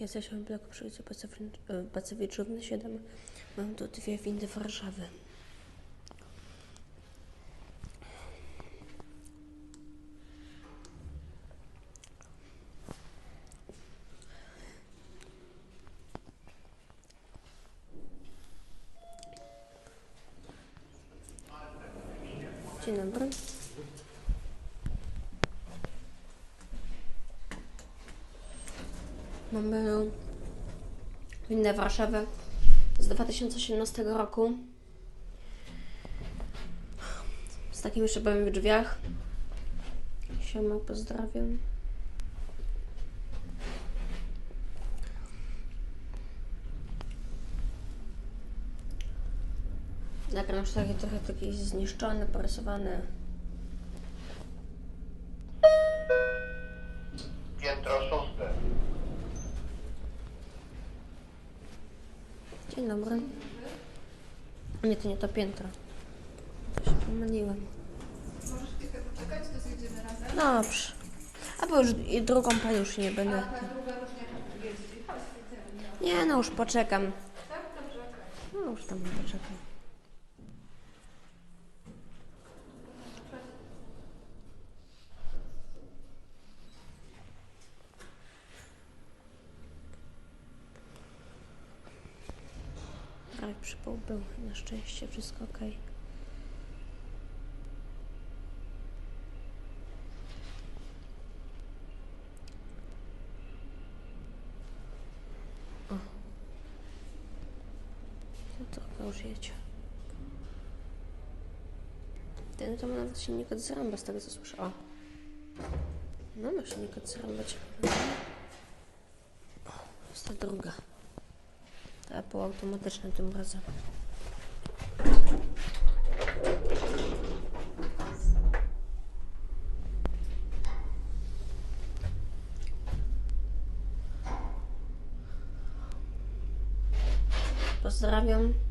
Jesteśmy w bloku przy ulicy Pacyficzówny 7. Mam tu dwie windy Warszawy. Dzień dobry. Mamy windę Warszawy z 2018 roku. Z takimi szybami w drzwiach. Siema, pozdrawiam. Już taki trochę taki zniszczony, porysowany. Piętro Dzień dobry. Nie, to nie to piętro. To się pomyliłem. Możesz chwilkę poczekać, to zjedziemy razem. Dobrze. A bo już i drugą panią już nie będę. A ta druga różnie jeździ. Chodź, zjedziemy. Nie, no już poczekam. Tak, dobrze. No już tam poczekam. Ale przypał był. Na szczęście wszystko ok. O. No trochę już jedzie. Ten to ma nawet silnik od zręba, z tego co słyszę. O. No ma silnik od zręba. ciekawe. O, jest ta druga. Ta półautomatyczna tym razem. Pozdrawiam.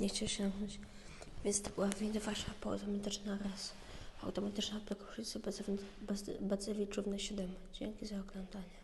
Nie chciał się. Więc to była winda wasza półautomatyczna raz. Automatyczna prekursyjna Bacewiczówna 7. Dzięki za oglądanie.